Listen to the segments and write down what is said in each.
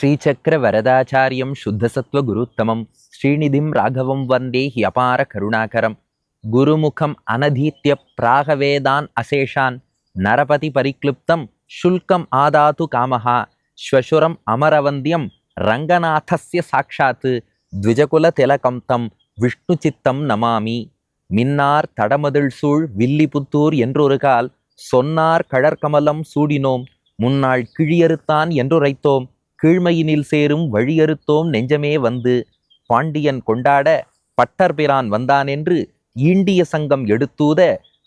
ஸ்ரீசக்கரவரதாச்சாரியம் சுத்தசத்வகுருத்தமம். ஸ்ரீநிதிம் ராகவம் வந்தே அபார கருணாகரம். குருமுகம் அனதீத்திய பிராகவேதான் அசேஷான். நரபதி பரிக்ளுப்தம் ஷுல்கம் ஆதாது காமஹா. ஸ்வசுரம் அமரவந்தியம் ரங்கநாதஸ்ய சாட்சாத்து த்விஜகுல திலகம் தம் விஷ்ணு சித்தம் நமாமி. மின்னார் தடமதில் சூழ் வில்லிபுத்தூர் என்றொரு சொன்னார் கழற்கமலம் சூடினோம். முன்னாள் கிழியறுத்தான் என்றுரைத்தோம். கீழ்மையினில் சேரும் வழியறுத்தோம் நெஞ்சமே வந்து பாண்டியன் கொண்டாட பட்டர்பிரான் வந்தானென்று ஈண்டிய சங்கம் எடுத்தூத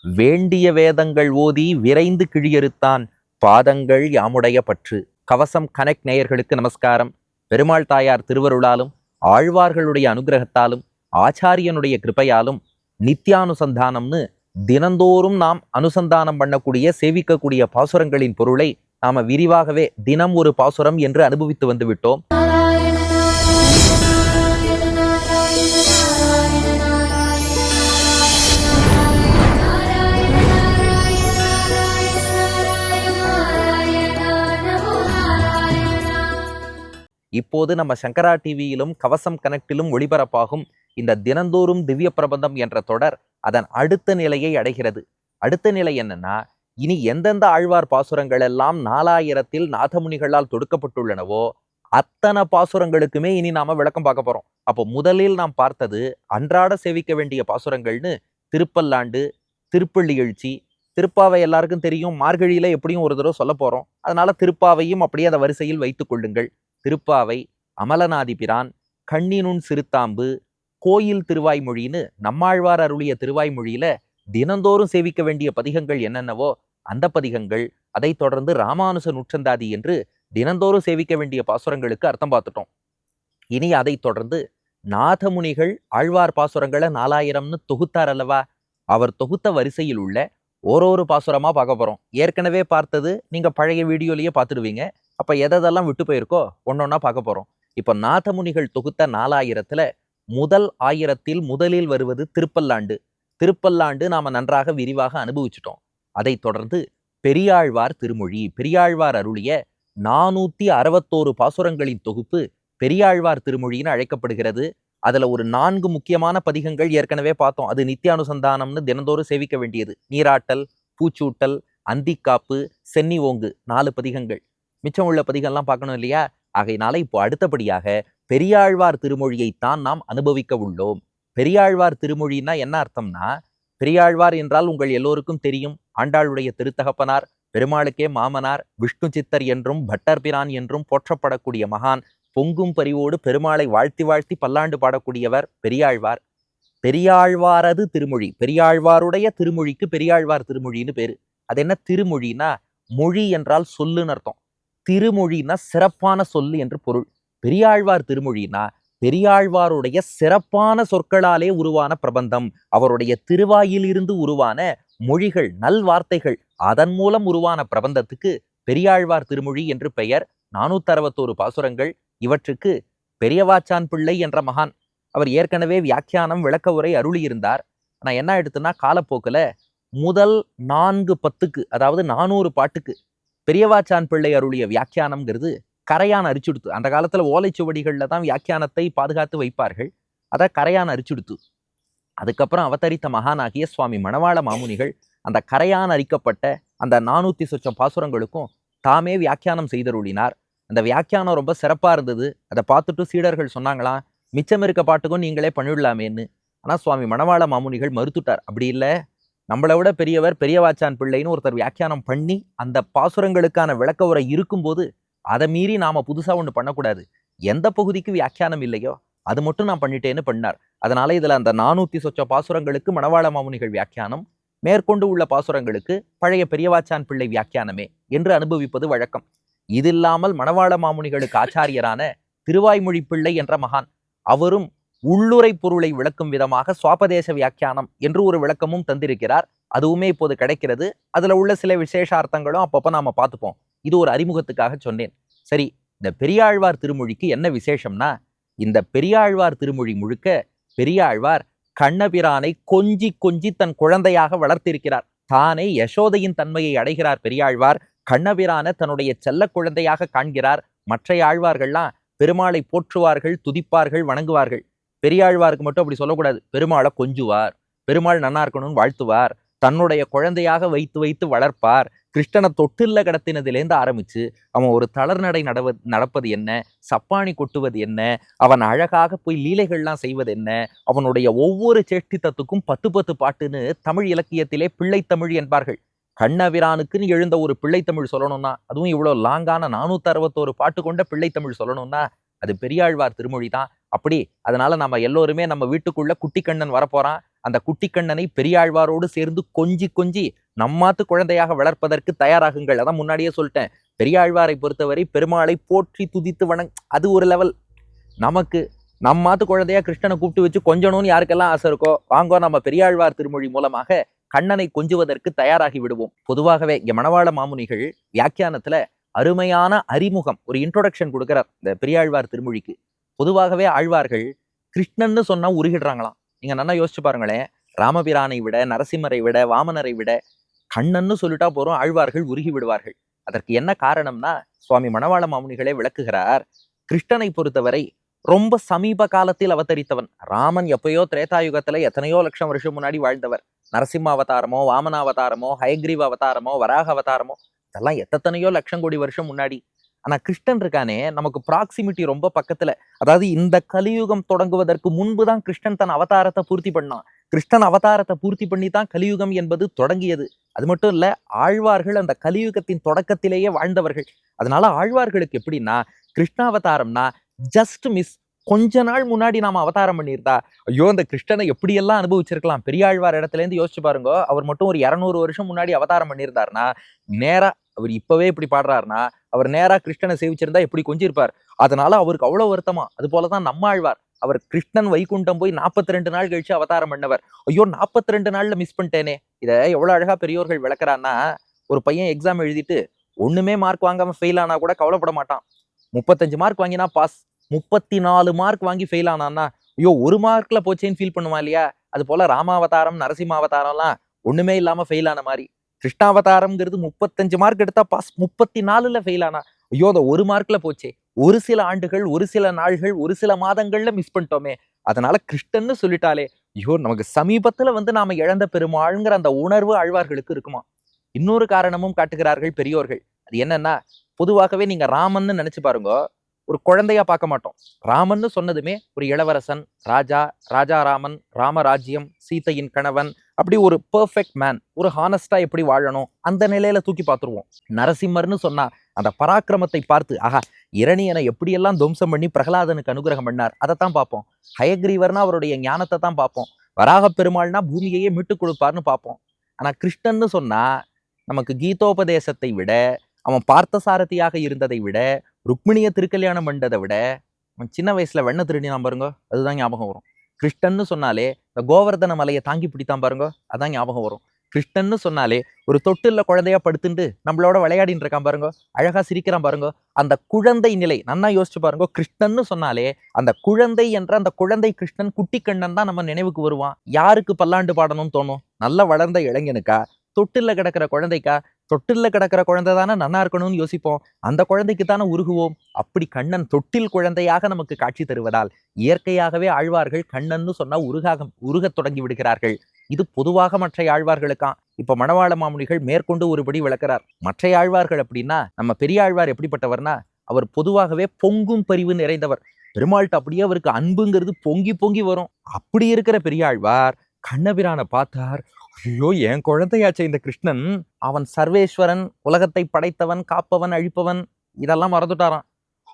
வேண்டிய வேதங்கள் ஓதி விரைந்து கிழியறுத்தான் பாதங்கள் யாமுடைய பற்று. கவசம் கனெக்ட் நேயர்களுக்கு நமஸ்காரம். பெருமாள் தாயார் திருவருளாலும் ஆழ்வார்களுடைய அனுகிரகத்தாலும் ஆச்சாரியனுடைய கிருபையாலும் நித்யானுசந்தானம்னு தினந்தோறும் நாம் அனுசந்தானம் பண்ணக்கூடிய சேவிக்கக்கூடிய பாசுரங்களின் பொருளை நாம விரிவாகவே தினம் ஒரு பாசுரம் என்று அனுபவித்து வந்து விட்டோம். இப்போது நம்ம சங்கரா டிவியிலும் கவசம் கனெக்டிலும் ஒளிபரப்பாகும் இந்த தினந்தோறும் திவ்ய பிரபந்தம் என்ற தொடர் அதன் அடுத்த நிலையை அடைகிறது. அடுத்த நிலை என்னன்னா இனி எந்தெந்த ஆழ்வார் பாசுரங்கள் எல்லாம் நாலாயிரத்தில் நாதமுனிகளால் தொடுக்கப்பட்டுள்ளனவோ அத்தனை பாசுரங்களுக்குமே இனி நாம விளக்கம் பார்க்க போறோம். அப்போ முதலில் நாம் பார்த்தது அன்றாட சேவிக்க வேண்டிய பாசுரங்கள்னு திருப்பல்லாண்டு திருப்பள்ளி எழுச்சி திருப்பாவை எல்லாருக்கும் தெரியும். மார்கழியில எப்படியும் ஒரு தடவை சொல்ல போறோம். அதனால திருப்பாவையும் அப்படியே அந்த வரிசையில் வைத்துக் கொள்ளுங்கள். திருப்பாவை அமலநாதிபிரான் கண்ணினுன் சிறுத்தாம்பு கோயில் திருவாய்மொழின்னு நம்மாழ்வார் அருளிய திருவாய்மொழியில தினந்தோறும் சேவிக்க வேண்டிய பதிகங்கள் என்னென்னவோ அந்த பதிகங்கள் அதைத் தொடர்ந்து ராமானுச நூற்றந்தாதி என்று தினந்தோறும் சேவிக்க வேண்டிய பாசுரங்களுக்கு அர்த்தம் பார்த்துட்டோம். இனி அதைத் தொடர்ந்து நாதமுனிகள் ஆழ்வார் பாசுரங்களை நாலாயிரம்னு தொகுத்தார் அல்லவா? அவர் தொகுத்த வரிசையில் உள்ள ஓரொரு பாசுரமா பார்க்க போறோம். ஏற்கனவே பார்த்தது நீங்க பழைய வீடியோலயே பார்த்துடுவீங்க. அப்ப எதெல்லாம் விட்டு போயிருக்கோ ஒன்னொன்னா பார்க்க போறோம். இப்போ நாதமுனிகள் தொகுத்த நாலாயிரத்துல முதல் ஆயிரத்தில் முதலில் வருவது திருப்பல்லாண்டு. திருப்பல்லாண்டு நாம நன்றாக விரிவாக அனுபவிச்சிட்டோம். அதைத் தொடர்ந்து பெரியாழ்வார் திருமொழி பெரியாழ்வார் அருளிய நானூத்தி அறுபத்தோரு பாசுரங்களின் தொகுப்பு பெரியாழ்வார் திருமொழின்னு அழைக்கப்படுகிறது. அதுல ஒரு நான்கு முக்கியமான பதிகங்கள் ஏற்கனவே பார்த்தோம். அது நித்தியானுசந்தானம்னு தினந்தோறும் சேவிக்க வேண்டியது. நீராட்டல் பூச்சூட்டல் அந்திக்காப்பு சென்னி ஓங்கு நாலு பதிகங்கள். மிச்சம் உள்ள பதிகம்லாம் பார்க்கணும் இல்லையா? ஆகையினால இப்போ அடுத்தபடியாக பெரியாழ்வார் திருமொழியைத்தான் நாம் அனுபவிக்க உள்ளோம். பெரியாழ்வார் திருமொழின்னா என்ன அர்த்தம்னா பெரியாழ்வார் என்றால் உங்கள் எல்லோருக்கும் தெரியும். ஆண்டாளுடைய திருத்தகப்பனார் பெருமாளுக்கே மாமனார் விஷ்ணு சித்தர் என்றும் பட்டர்பிரான் என்றும் போற்றப்படக்கூடிய மகான் பொங்கும் பரிவோடு பெருமாளை வாழ்த்தி வாழ்த்தி பல்லாண்டு பாடக்கூடியவர் பெரியாழ்வார். பெரியாழ்வாரது திருமொழி பெரியாழ்வாருடைய திருமொழிக்கு பெரியாழ்வார் திருமொழின்னு பேரு. அது என்ன திருமொழினா மொழி என்றால் சொல்லுன்னு அர்த்தம். திருமொழினா சிறப்பான சொல்லு என்று பொருள். பெரியாழ்வார் திருமொழினா பெரியாழ்வாருடைய சிறப்பான சொற்களாலே உருவான பிரபந்தம். அவருடைய திருவாயிலிருந்து உருவான மொழிகள் நல்வார்த்தைகள் அதன் மூலம் உருவான பிரபந்தத்துக்கு பெரியாழ்வார் திருமொழி என்று பெயர். நானூத்தி அறுபத்தோரு பாசுரங்கள். இவற்றுக்கு பெரியவாச்சான் பிள்ளை என்ற மகான். அவர் ஏற்கனவே வியாக்கியானம் விளக்க உரை அருளியிருந்தார். நான் என்ன எடுத்துன்னா காலப்போக்கில் முதல் நான்கு பத்துக்கு அதாவது நானூறு பாட்டுக்கு பெரியவாச்சான் பிள்ளை அருளிய வியாக்கியானம்ங்கிறது கரையான் அரிச்சுடுத்து. அந்த காலத்தில் ஓலைச்சுவடிகளில் தான் வியாக்கியானத்தை பாதுகாத்து வைப்பார்கள். அதை கரையான் அரிச்சுடுத்து. அதுக்கப்புறம் அவதரித்த மகானாகிய சுவாமி மணவாள மாமுனிகள் அந்த கரையான் அரிக்கப்பட்ட அந்த நானூத்தி சொச்சம் பாசுரங்களுக்கும் தாமே வியாக்கியானம் செய்தருளினார். அந்த வியாக்கியானம் ரொம்ப சிறப்பா இருந்தது. அதை பார்த்துட்டு சீடர்கள் சொன்னாங்களாம் மிச்சம் இருக்க பாட்டுக்கும் நீங்களே பண்ணிவிடலாமேன்னு ஆனா சுவாமி மணவாள மாமுனிகள் மறுத்துட்டார். அப்படி இல்லை. நம்மளை விட பெரியவர் பெரியவாச்சான் பிள்ளைன்னு ஒருத்தர் வியாக்கியானம் பண்ணி அந்த பாசுரங்களுக்கான விளக்க உரை இருக்கும்போது அதை மீறி நாம புதுசா ஒன்று பண்ணக்கூடாது. எந்த பகுதிக்கு வியாக்கியானம் இல்லையோ அது மட்டும் நான் பண்ணிட்டேன்னு பண்ணார். அதனால இதுல அந்த நானூத்தி சொச்ச பாசுரங்களுக்கு மணவாள மாமுனிகள் வியாக்கியானம் மேற்கொண்டு உள்ள பாசுரங்களுக்கு பழைய பெரியவாச்சான் பிள்ளை வியாக்கியானமே என்று அனுபவிப்பது வழக்கம். இது இல்லாமல் மணவாள மாமுனிகளுக்கு ஆச்சாரியரான திருவாய்மொழி பிள்ளை என்ற மகான் அவரும் உள்ளுரை பொருளை விளக்கும் விதமாக சுவாபதேச வியாக்கியானம் என்று ஒரு விளக்கமும் தந்திருக்கிறார். அதுவுமே இப்போது கிடைக்கிறது. அதுல உள்ள சில விசேஷார்த்தங்களும் அப்பப்போ நாம பார்த்துப்போம். இது ஒரு அறிமுகத்துக்காக சொன்னேன். சரி இந்த பெரியாழ்வார் திருமொழிக்கு என்ன விசேஷம்னா இந்த பெரியாழ்வார் திருமொழி முழுக்க பெரியாழ்வார் கண்ணபிரானை கொஞ்சி கொஞ்சி தன் குழந்தையாக வளர்த்திருக்கிறார். தானே யசோதையின் தன்மையை அடைகிறார் பெரியாழ்வார். கண்ணபிரான தன்னுடைய செல்ல குழந்தையாக காண்கிறார். மற்ற ஆழ்வார்கள்லாம் பெருமாளை போற்றுவார்கள் துதிப்பார்கள் வணங்குவார்கள். பெரியாழ்வாருக்கு மட்டும் அப்படி சொல்லக்கூடாது. பெருமாளை கொஞ்சுவார். பெருமாள் நன்னா இருக்கணும்னு வாழ்த்துவார். தன்னுடைய குழந்தையாக வைத்து வைத்து வளர்ப்பார். கிருஷ்ணனை தொட்டில்ல கடத்தினதுலேருந்து ஆரம்பிச்சு அவன் ஒரு தளர்நடை நடவ நடப்பது என்ன? சப்பாணி கொட்டுவது என்ன? அவன் அழகாக போய் லீலைகள்லாம் செய்வது என்ன? அவனுடைய ஒவ்வொரு சேஷ்டித்தத்துக்கும் பத்து பத்து பாட்டுன்னு தமிழ் இலக்கியத்திலே பிள்ளைத்தமிழ் என்பார்கள். கண்ணவிரானுக்குன்னு எழுந்த ஒரு பிள்ளைத்தமிழ் சொல்லணும்னா அதுவும் இவ்வளோ லாங்கான நானூற்றி அறுபத்தோரு பாட்டு கொண்ட பிள்ளைத்தமிழ் சொல்லணும்னா அது பெரியாழ்வார் திருமொழி தான். அப்படி அதனால நம்ம எல்லோருமே நம்ம வீட்டுக்குள்ள குட்டிக்கண்ணன் வரப்போறான். அந்த குட்டிக்கண்ணனை பெரியாழ்வாரோடு சேர்ந்து கொஞ்சி கொஞ்சி நம்மாத்து குழந்தையாக வளர்ப்பதற்கு தயாராகுங்கள். அதான் முன்னாடியே சொல்லிட்டேன். பெரியாழ்வாரை பொறுத்தவரை பெருமாளை போற்றி துதித்து வணங் அது ஒரு லெவல் நமக்கு நம்மாத்து குழந்தையா கிருஷ்ணனை கூப்பிட்டு வச்சு கொஞ்சணும்னு யாருக்கெல்லாம் ஆசை இருக்கோ வாங்கோ நம்ம பெரியாழ்வார் திருமொழி மூலமாக கண்ணனை கொஞ்சுவதற்கு தயாராகி விடுவோம். பொதுவாகவே இங்கே மணவாள மாமுனிகள் வியாக்கியானத்துல அருமையான அறிமுகம் ஒரு இன்ட்ரோடக்ஷன் கொடுக்குறார் இந்த பெரியாழ்வார் திருமொழிக்கு. பொதுவாகவே ஆழ்வார்கள் கிருஷ்ணன்னு சொன்னா உருகிடுறாங்களாம். நீங்கள் நல்லா யோசிச்சு பாருங்களேன். ராமபிரானை விட நரசிம்மரை விட வாமனரை விட கண்ணன்னு சொல்லிட்டா போறோம் ஆழ்வார்கள் உருகி விடுவார்கள். அதற்கு என்ன காரணம்னா சுவாமி மணவாள மாமுனிகளே விளக்குகிறார் கிருஷ்ணனை பொறுத்தவரை ரொம்ப சமீப காலத்தில் அவதரித்தவன். ராமன் எப்பயோ திரேதாயுகத்துல எத்தனையோ லட்சம் வருஷம் முன்னாடி வாழ்ந்தவர். நரசிம்ம அவதாரமோ வாமன அவதாரமோ ஹயக்ரீவ அவதாரமோ வராக அவதாரமோ இதெல்லாம் எத்தனையோ லட்சம் கோடி வருஷம் முன்னாடி. ஆனா கிருஷ்ணன் இருக்கானே நமக்கு ப்ராக்சிமிட்டி ரொம்ப பக்கத்துல. அதாவது இந்த கலியுகம் தொடங்குவதற்கு முன்பு தான் கிருஷ்ணன் தன் அவதாரத்தை பூர்த்தி பண்ணான். கிருஷ்ணன் அவதாரத்தை பூர்த்தி பண்ணி தான் கலியுகம் என்பது தொடங்கியது. அது மட்டும் இல்லை ஆழ்வார்கள் அந்த கலியுகத்தின் தொடக்கத்திலேயே வாழ்ந்தவர்கள். அதனால ஆழ்வார்களுக்கு எப்படின்னா கிருஷ்ணாவதாரம்னா ஜஸ்ட் மிஸ் கொஞ்ச நாள் முன்னாடி நாம அவதாரம் பண்ணியிருந்தா ஐயோ அந்த கிருஷ்ணனை எப்படியெல்லாம் அனுபவிச்சிருக்கலாம்? பெரியாழ்வார் இடத்துல இருந்து யோசிச்சு பாருங்க அவர் மட்டும் ஒரு இரநூறு வருஷம் முன்னாடி அவதாரம் பண்ணியிருந்தாருன்னா நேரா அவர் இப்பவே இப்படி பாடுறாருன்னா அவர் நேரா கிருஷ்ணனை சேவிச்சிருந்தா எப்படி கொஞ்சிருப்பார்? அதனால அவருக்கு அவ்வளவு வருத்தமா. அது போலதான் நம்ம ஆழ்வார். அவர் கிருஷ்ணன் வைகுண்டம் போய் நாற்பத்தி ரெண்டு நாள் கழிச்சு அவதாரம் பண்ணவர். ஐயோ நாற்பத்தி ரெண்டு நாள்ல மிஸ் பண்ணிட்டேனே. இதை எவ்வளவு அழகா பெரியோர்கள் விளக்குறான்னா ஒரு பையன் எக்ஸாம் எழுதிட்டு ஒண்ணுமே மார்க் வாங்காம ஃபெயில் ஆனா கூட கவலைப்பட மாட்டான். முப்பத்தஞ்சு மார்க் வாங்கினா பாஸ் முப்பத்தி நாலு மார்க் வாங்கி ஃபெயில் ஆனான்னா ஐயோ ஒரு மார்க்ல போச்சேன்னு ஃபீல் பண்ணுவான் இல்லையா? அது போல ராமாவதாரம் நரசிம்மாவதாரம்லாம் ஒண்ணுமே இல்லாம ஃபெயில் ஆன மாதிரி. கிருஷ்ணாவதாரம்ங்கிறது முப்பத்தஞ்சு மார்க் எடுத்தா பாஸ் முப்பத்தி நாலுல ஃபெயில் ஆனா ஐயோ அதை ஒரு மார்க்ல போச்சே. ஒரு சில ஆண்டுகள் ஒரு சில நாள்கள் ஒரு சில மாதங்கள்ல மிஸ் பண்ணிட்டோமே. அதனால கிருஷ்ணன்னு சொல்லிட்டாலே ஐயோ நமக்கு சமீபத்துல வந்து நாம இழந்த பெருமாள்ங்கிற அந்த உணர்வு ஆழ்வார்களுக்கு இருக்குமா? இன்னொரு காரணமும் காட்டுகிறார்கள் பெரியோர்கள். அது என்னன்னா பொதுவாகவே நீங்க ராமன்னு நினைச்சு பாருங்க ஒரு குழந்தையா பார்க்க மாட்டோம். ராமன்னு சொன்னதுமே ஒரு இளவரசன் ராஜா ராஜாராமன் ராமராஜ்யம் சீதையின் கணவன் அப்படி ஒரு பெர்ஃபெக்ட் மேன் ஒரு ஹானஸ்டா எப்படி வாழணும் அந்த நிலையில தூக்கி பார்த்துருவோம். நரசிம்மர்னு சொன்னா அந்த பராக்கிரமத்தை பார்த்து ஆஹா இரணியனை எப்படியெல்லாம் துவம்சம் பண்ணி பிரகலாதனுக்கு அனுகிரகம் பண்ணார் அதை தான் பார்ப்போம். ஹயக்ரீவர்னா அவருடைய ஞானத்தை தான் பார்ப்போம். வராக பெருமாள்னா பூமியையே மீட்டுக் கொடுப்பார்னு பார்ப்போம். ஆனால் கிருஷ்ணன்னு சொன்னால் நமக்கு கீதோபதேசத்தை விட அவன் பார்த்தசாரதியாக இருந்ததை விட ருக்மிணியை திருக்கல்யாணம் பண்ணதை விட அவன் சின்ன வயசில் வெண்ணை திருடினான் பாருங்க அதுதான் ஞாபகம் வரும். கிருஷ்ணன்னு சொன்னாலே இந்த கோவர்தன மலையை தாங்கி பிடித்தான் பாருங்க அதான் ஞாபகம் வரும். கிருஷ்ணன்னு சொன்னாலே ஒரு தொட்டில்ல குழந்தையா படுத்துட்டு நம்மளோட விளையாடின்னு இருக்கான் பாருங்க அழகா சிரிக்கிறான் பாருங்க அந்த குழந்தை நிலை நன்னா யோசிச்சு பாருங்க கிருஷ்ணன்னு சொன்னாலே அந்த குழந்தை என்ற அந்த குழந்தை கிருஷ்ணன் குட்டி கண்ணன் தான் நம்ம நினைவுக்கு வருவான். யாருக்கு பல்லாண்டு பாடணும்னு தோணும்? நல்ல வளர்ந்த இளைஞனுக்கா? தொட்டில்ல கிடக்கிற குழந்தைக்கா? தொட்டில்ல கிடக்கிற குழந்தை தானே நன்னா இருக்கணும்னு யோசிப்போம். அந்த குழந்தைக்கு தானே உருகுவோம். அப்படி கண்ணன் தொட்டில் குழந்தையாக நமக்கு காட்சி தருவதால் இயற்கையாகவே ஆழ்வார்கள் கண்ணன்னு சொன்னா உருகாக உருகத் தொடங்கி விடுகிறார்கள். இது பொதுவாக மற்ற ஆழ்வார்களுக்காம் இப்ப மணவாள மாமுனிகள் மேற்கொண்டு ஒருபடி விளக்குறார். மற்ற ஆழ்வார்கள் அப்படின்னா நம்ம பெரிய ஆழ்வார் எப்படிப்பட்டவர்னா அவர் பொதுவாகவே பொங்கும் பரிவு நிறைந்தவர். பெருமாள்கிட்ட அப்படியே அவருக்கு அன்புங்கிறது பொங்கி பொங்கி வரும். அப்படி இருக்கிற பெரியாழ்வார் கண்ணபிரானை பார்த்தார் ஐயோ என் குழந்தையாச்சே இந்த கிருஷ்ணன். அவன் சர்வேஸ்வரன் உலகத்தை படைத்தவன் காப்பவன் அழிப்பவன் இதெல்லாம் மறந்துட்டாரான்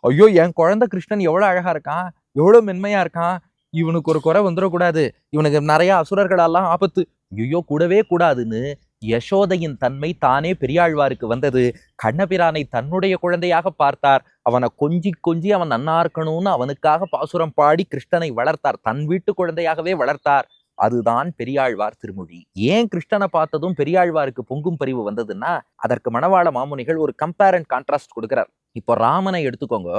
ஐயோ என் குழந்தை கிருஷ்ணன் எவ்வளோ அழகா இருக்கான் எவ்வளவு மென்மையா இருக்கான் இவனுக்கு ஒரு குறை வந்துடக்கூடாது. இவனுக்கு நிறைய அசுரர்களெல்லாம் ஆபத்து. ஐயோ கூடவே கூடாதுன்னு யசோதையின் தன்மை தானே பெரியாழ்வாருக்கு வந்தது. கண்ணபிரானை தன்னுடைய குழந்தையாக பார்த்தார். அவனை கொஞ்சி கொஞ்சி அவன் நன்னா இருக்கணும்னு அவனுக்காக பாசுரம் பாடி கிருஷ்ணனை வளர்த்தார். தன் வீட்டு குழந்தையாகவே வளர்த்தார். அதுதான் பெரியாழ்வார் திருமொழி. ஏன் கிருஷ்ணனை பார்த்ததும் பெரியாழ்வாருக்கு பொங்கும் பரிவு வந்ததுன்னா அதற்கு மணவாள மாமுனிகள் ஒரு கம்பேர் அண்ட் கான்ட்ராஸ்ட் கொடுக்கிறார். இப்போ ராமனை எடுத்துக்கோங்க.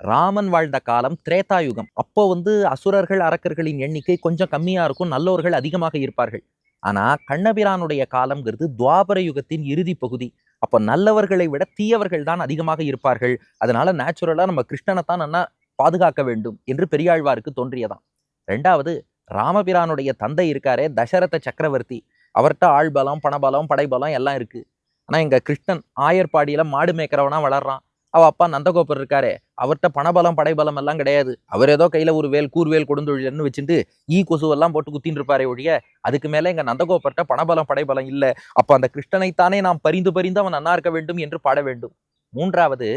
ராமன் வாழ்ந்த காலம் திரேதாயுகம். அப்போ வந்து அசுரர்கள் அரக்கர்களின் எண்ணிக்கை கொஞ்சம் கம்மியாக இருக்கும். நல்லவர்கள் அதிகமாக இருப்பார்கள். ஆனால் கண்ணபிரானுடைய காலம்ங்கிறது துவாபர யுகத்தின் இறுதி பகுதி. அப்போ நல்லவர்களை விட தீயவர்கள் தான் அதிகமாக இருப்பார்கள். அதனால நேச்சுரலாக நம்ம கிருஷ்ணனை தான் நல்லா பாதுகாக்க வேண்டும் என்று பெரியாழ்வாருக்கு தோன்றியதாம். ரெண்டாவது ராமபிரானுடைய தந்தை இருக்காரே தசரத சக்கரவர்த்தி. அவர்கிட்ட ஆள்பலம் பணபலம் படைபலம் எல்லாம் இருக்குது ஆனால் எங்கள் கிருஷ்ணன் ஆயர்பாடியில் மாடு மேய்க்கிறவனா வளர்றான். அவ அப்பா நந்தகோபர் இருக்காரே அவர்கிட்ட பணபலம் படைபலம் எல்லாம் கிடையாது. அவர் ஏதோ கையில ஒரு வேல் கூர்வேல் கொடுந்தொழில்னு வச்சுட்டு ஈ கொசுவெல்லாம் போட்டு குத்தின்னு இருப்பாரே ஒழிய அதுக்கு மேல எங்க நந்தகோபர்கிட்ட பணபலம் படைபலம் இல்ல. அப்ப அந்த கிருஷ்ணனைத்தானே நாம் பரிந்து பரிந்து அவன் நன்னா இருக்க வேண்டும் என்று பாட வேண்டும். மூன்றாவது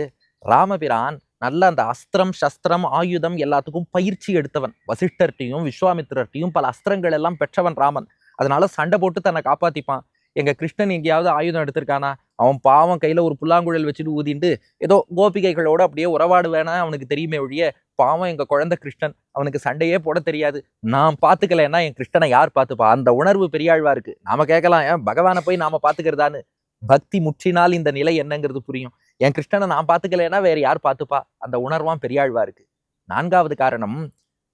ராமபிரான் நல்ல அந்த அஸ்திரம் சஸ்திரம் ஆயுதம் எல்லாத்துக்கும் பயிற்சி எடுத்தவன். வசிஷ்டர்ட்டையும் விஸ்வாமித்திரர்ட்டையும் பல அஸ்திரங்கள் எல்லாம் பெற்றவன் ராமன். அதனால சண்டை போட்டு தன்னை காப்பாத்திப்பான். எங்கள் கிருஷ்ணன் எங்கேயாவது ஆயுதம் எடுத்திருக்கானா? அவன் பாவம் கையில் ஒரு புல்லாங்குழல் வச்சுட்டு ஊதிண்டு ஏதோ கோபிகைகளோட அப்படியே உறவாடு வேணா அவனுக்கு தெரியுமே ஒழிய பாவம் எங்கள் குழந்தை கிருஷ்ணன் அவனுக்கு சண்டையே போட தெரியாது. நான் பார்த்துக்கலன்னா என் கிருஷ்ணனை யார் பார்த்துப்பா? அந்த உணர்வு பெரியாழ்வா இருக்கு. நாம கேட்கலாம் ஏன் பகவானை போய் நாம பார்த்துக்கிறதான்னு? பக்தி முற்றினால் இந்த நிலை என்னங்கிறது புரியும். என் கிருஷ்ணனை நான் பார்த்துக்கலன்னா வேற யார் பார்த்துப்பா? அந்த உணர்வான் பெரியாழ்வா இருக்கு. நான்காவது காரணம்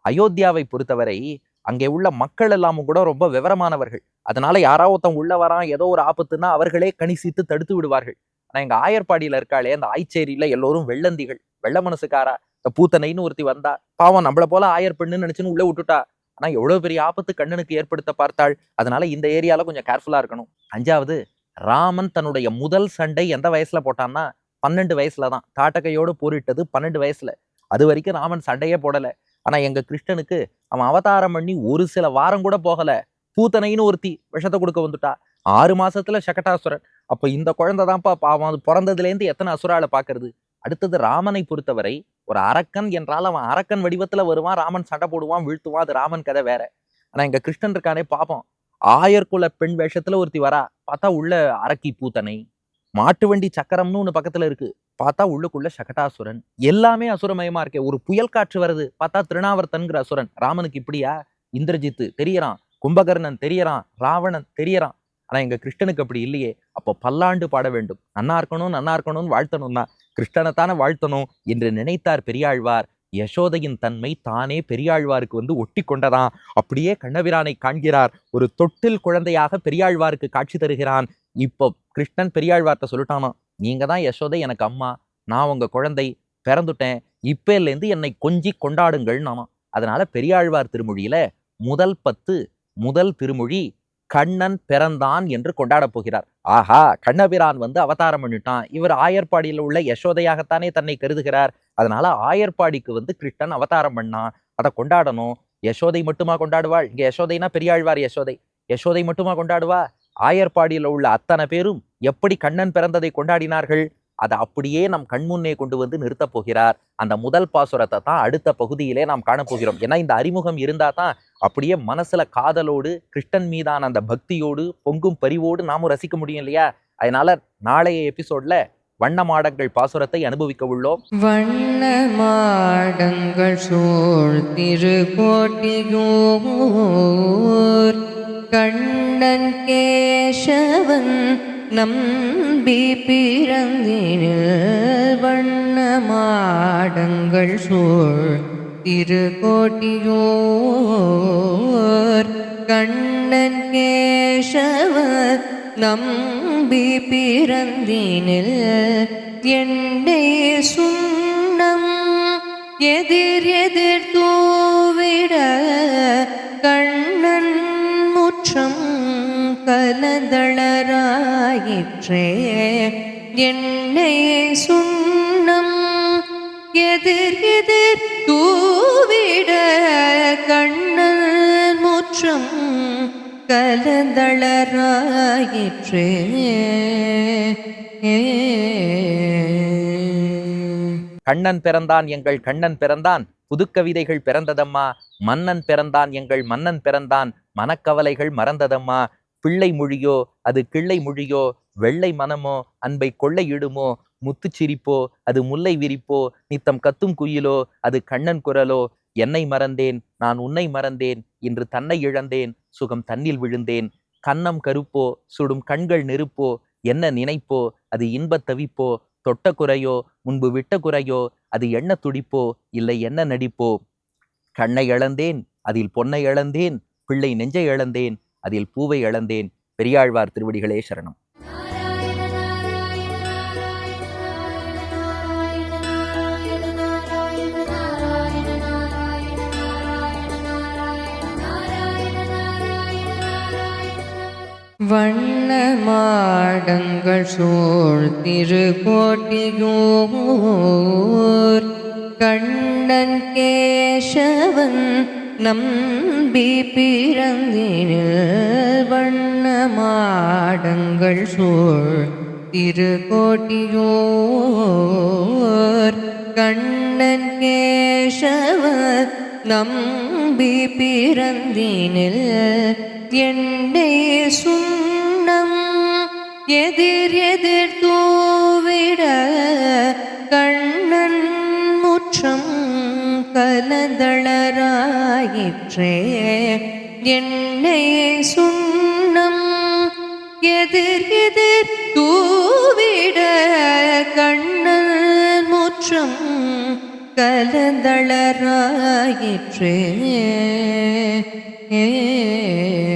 அயோத்தியாவை பொறுத்தவரை அங்கே உள்ள மக்கள் எல்லாமும் கூட ரொம்ப விவரமானவர்கள். அதனால யாராவது ஒருத்தன் உள்ள வரான் ஏதோ ஒரு ஆபத்துன்னா அவர்களே கணிசித்து தடுத்து விடுவார்கள். ஆனா எங்க ஆயர்பாடியில இருக்காளே அந்த ஆய்ச்சேரியில எல்லோரும் வெள்ளந்திகள் வெள்ள மனசுக்காரா? இந்த பூத்தனைன்னு ஒருத்தி வந்தா பாவம் நம்மள போல ஆயர் பெண்ணுன்னு நினைச்சுன்னு உள்ள விட்டுட்டா. ஆனா எவ்வளவு பெரிய ஆபத்து கண்ணனுக்கு ஏற்படுத்த பார்த்தாள். அதனால இந்த ஏரியால கொஞ்சம் கேர்ஃபுல்லா இருக்கணும். அஞ்சாவது ராமன் தன்னுடைய முதல் சண்டை எந்த வயசுல போட்டான்னா பன்னெண்டு வயசுல தான். காட்டகையோடு போரிட்டது பன்னெண்டு வயசுல. அது வரைக்கும் ராமன் சண்டையே போடலை. ஆனா எங்க கிருஷ்ணனுக்கு அவன் அவதாரம் பண்ணி ஒரு சில வாரம் கூட போகல. பூத்தனைன்னு ஒருத்தி விஷத்தை கொடுக்க வந்துட்டா. ஆறு மாசத்துல சகட்டாசுரன். அப்ப இந்த குழந்தை தான்ப்பா பாவம். அது பிறந்ததுலேருந்து எத்தனை அசுரால பாக்குறது? அடுத்தது ராமனை பொறுத்தவரை ஒரு அரக்கன் என்றால் அவன் அரக்கன் வடிவத்துல வருவான் ராமன் சண்டை போடுவான் வீழ்த்துவான். அது ராமன் கதை வேற. ஆனா இங்க கிருஷ்ணன் இருக்கானே பாப்போம். ஆயர்குல பெண் வேஷத்துல ஒருத்தி வரா. பார்த்தா உள்ள அரக்கி பூத்தனை. மாட்டு வண்டி சக்கரம்னு ஒன்று பக்கத்துல இருக்கு. பார்த்தா உள்ளுக்குள்ள சகட்டாசுரன். எல்லாமே அசுரமயமா இருக்கே. ஒரு புயல் காற்று வருது. பார்த்தா திருநாவர்த்தன்கிற அசுரன். ராமனுக்கு இப்படியா? இந்திரஜித்து தெரியறான். கும்பகர்ணன் தெரியறான் ராவணன் தெரியறான். ஆனால் எங்கள் கிருஷ்ணனுக்கு அப்படி இல்லையே. அப்போ பல்லாண்டு பாட வேண்டும். நன்னா இருக்கணும் நன்னா இருக்கணும்னு வாழ்த்தணும்னா கிருஷ்ணனைத்தானே வாழ்த்தணும் என்று நினைத்தார் பெரியாழ்வார். யசோதையின் தன்மை தானே பெரியாழ்வாருக்கு வந்து ஒட்டி கொண்டதாம். அப்படியே கண்ணபிரானை காண்கிறார். ஒரு தொட்டில் குழந்தையாக பெரியாழ்வாருக்கு காட்சி தருகிறான். இப்போ கிருஷ்ணன் பெரியாழ்வார்த்த சொல்லிட்டானா நீங்க தான் யசோதை எனக்கு அம்மா. நான் உங்க குழந்தை. பிறந்துட்டேன். இப்பேலேருந்து என்னை கொஞ்சி கொண்டாடுங்கள் நானா அதனால பெரியாழ்வார் திருமொழியில முதல் பத்து முதல் திருமொழி கண்ணன் பிறந்தான் என்று கொண்டாடப் போகிறார். ஆஹா கண்ணபிரான் வந்து அவதாரம் பண்ணிட்டான். இவர் ஆயர்பாடியில் உள்ள யசோதையாகத்தானே தன்னை கருதுகிறார். அதனால ஆயர்பாடிக்கு வந்து கிருஷ்ணன் அவதாரம் பண்ணான். அதை கொண்டாடணும். யசோதை மட்டுமா கொண்டாடுவாள்? இங்கே யசோதைனா பெரியாழ்வார் யசோதை. யசோதை மட்டுமா கொண்டாடுவா? ஆயர்பாடியில் உள்ள அத்தனை பேரும் எப்படி கண்ணன் பிறந்ததை கொண்டாடினார்கள்? அதை அப்படியே நம் கண்முன்னே கொண்டு வந்து நிறுத்தப் போகிறார். அந்த முதல் பாசுரத்தை தான் அடுத்த பகுதியிலே நாம் காணப்போகிறோம் ஏன்னா இந்த அறிமுகம் இருந்தால் தான் அப்படியே மனசுல காதலோடு கிருஷ்ணன் மீதான அந்த பக்தியோடு பொங்கும் பரிவோடு நாமும் ரசிக்க முடியும் இல்லையா? அதனால நாளைய எபிசோட்ல வண்ணமாடங்கள் பாசுரத்தை அனுபவிக்க உள்ளோம். வண்ணமாடங்கள் மாடங்கள் சூழ் கண்ணன் கேசவன் நம்பி பிறந்தினில் வண்ண மாடங்கள் சூழ் திருக்கோட்டியூர் கண்ணன் கேசவ நம்பி பிறந்தினில் எண்டை சுண்ணம் எதிர் எதிர் தூவிட தளராயிற்றே என்னை சுண்ணம் எதிர் எதிர் தூவிட கண்ணன் முற்றம் கலந்தளராயிற்றே. கண்ணன் பிறந்தான் எங்கள் கண்ணன் பிறந்தான். புதுக்கவிதைகள் பிறந்ததம்மா. மன்னன் பிறந்தான் எங்கள் மன்னன் பிறந்தான். மனக்கவலைகள் மறந்ததம்மா. பிள்ளை மொழியோ அது கிள்ளை மொழியோ வெள்ளை மனமோ அன்பை கொள்ளையிடுமோ முத்துச்சிரிப்போ அது முல்லை விரிப்போ நித்தம் கத்தும் குயிலோ அது கண்ணன் குரலோ என்னை மறந்தேன் நான் உன்னை மறந்தேன் இன்று தன்னை இழந்தேன் சுகம் தன்னில் விழுந்தேன். கன்னம் கருப்போ சுடும் கண்கள் நெருப்போ என்ன நினைப்போ அது இன்பத் தவிப்போ தொட்ட குறையோ முன்பு விட்ட குறையோ அது என்ன துடிப்போ இல்லை என்ன நடிப்போ. கண்ணை இழந்தேன் அதில் பொன்னை இழந்தேன் பிள்ளை நெஞ்சை இழந்தேன் அதில் பூவை இழந்தேன். பெரியாழ்வார் திருவடிகளே சரணம். வண்ண மாடங்கள் சோழ் திருக்கோட்டியோர் கண்ணன் கேசவன் நம்பி பிறந்தினில் வண்ண மாடங்கள் சூழ் திருக்கோட்டியூர் கண்ணன் கேசவன் நம்பி பிறந்தினில் என்னை சுண்ணம் எதிர் எதிர் தூவிட கண்ணன் முற்றம் ஆயிற்றே. என்னை சுண்ணம் எதிர் எதிர் தூவிட கண்ணன் முற்றம் கலந்தளராயிற்றே. ஏ